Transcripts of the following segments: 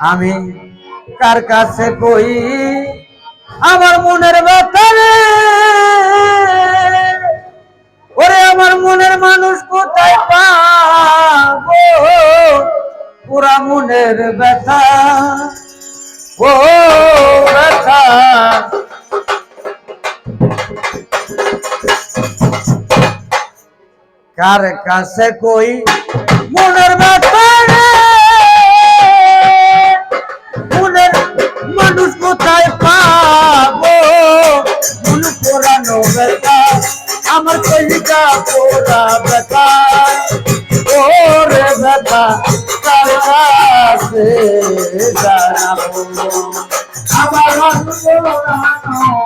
আমি কার কাছে কই? আমার মনের ব্যাপারে ওরে, আমার মনের মানুষ কোথায় পাবো? পুরা মনের ব্যথা। ও কার কাছে কই? মনের ব্যাপারে। মনের মানুষ কোথায় পাবো? মন পোড়ানো আমার কলিকা পোড়া ব্যথা ওরে ব্যথা কার কাছে জানাব? আমার মন পোড়ানো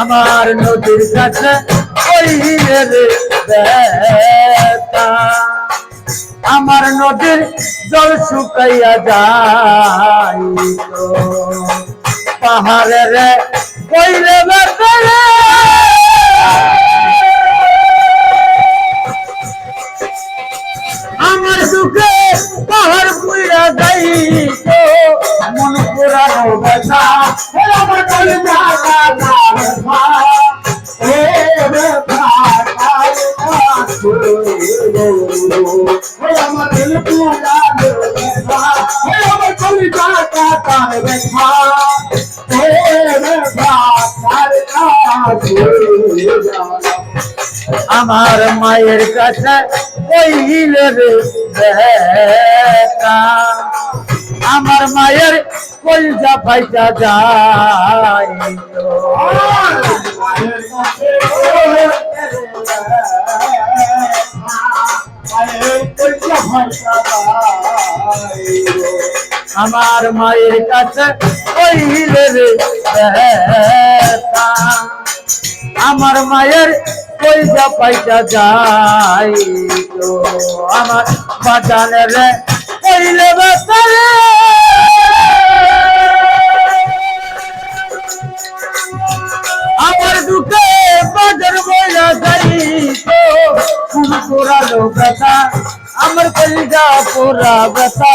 আমার নদীর কাছে বেতা আমার নদীর জল শুকাইয়া যায় তো পাহাড়ে কইলে বেতরে আমার মায়ের কাছে আমার মায়ের কলজা পাইটা যায় আমার মায়ের কাছে কইলে রে আমার মায়ের পয়সা পয়সা যাই তো। আমার বাজানের রে কইলে বেতারে আমার দুঃখে বাজার বইলা যাই তো। ফুল পুরালো ব্যথা আমার কলিজা পুরা ব্যথা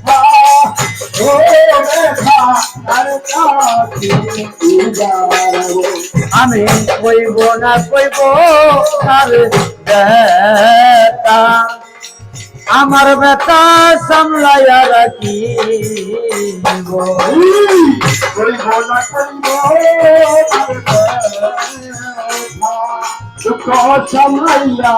আমি কইব না কইব আর বেতা আমার বেতা সামলাইয়া রাখি দুঃখ সামলাইয়া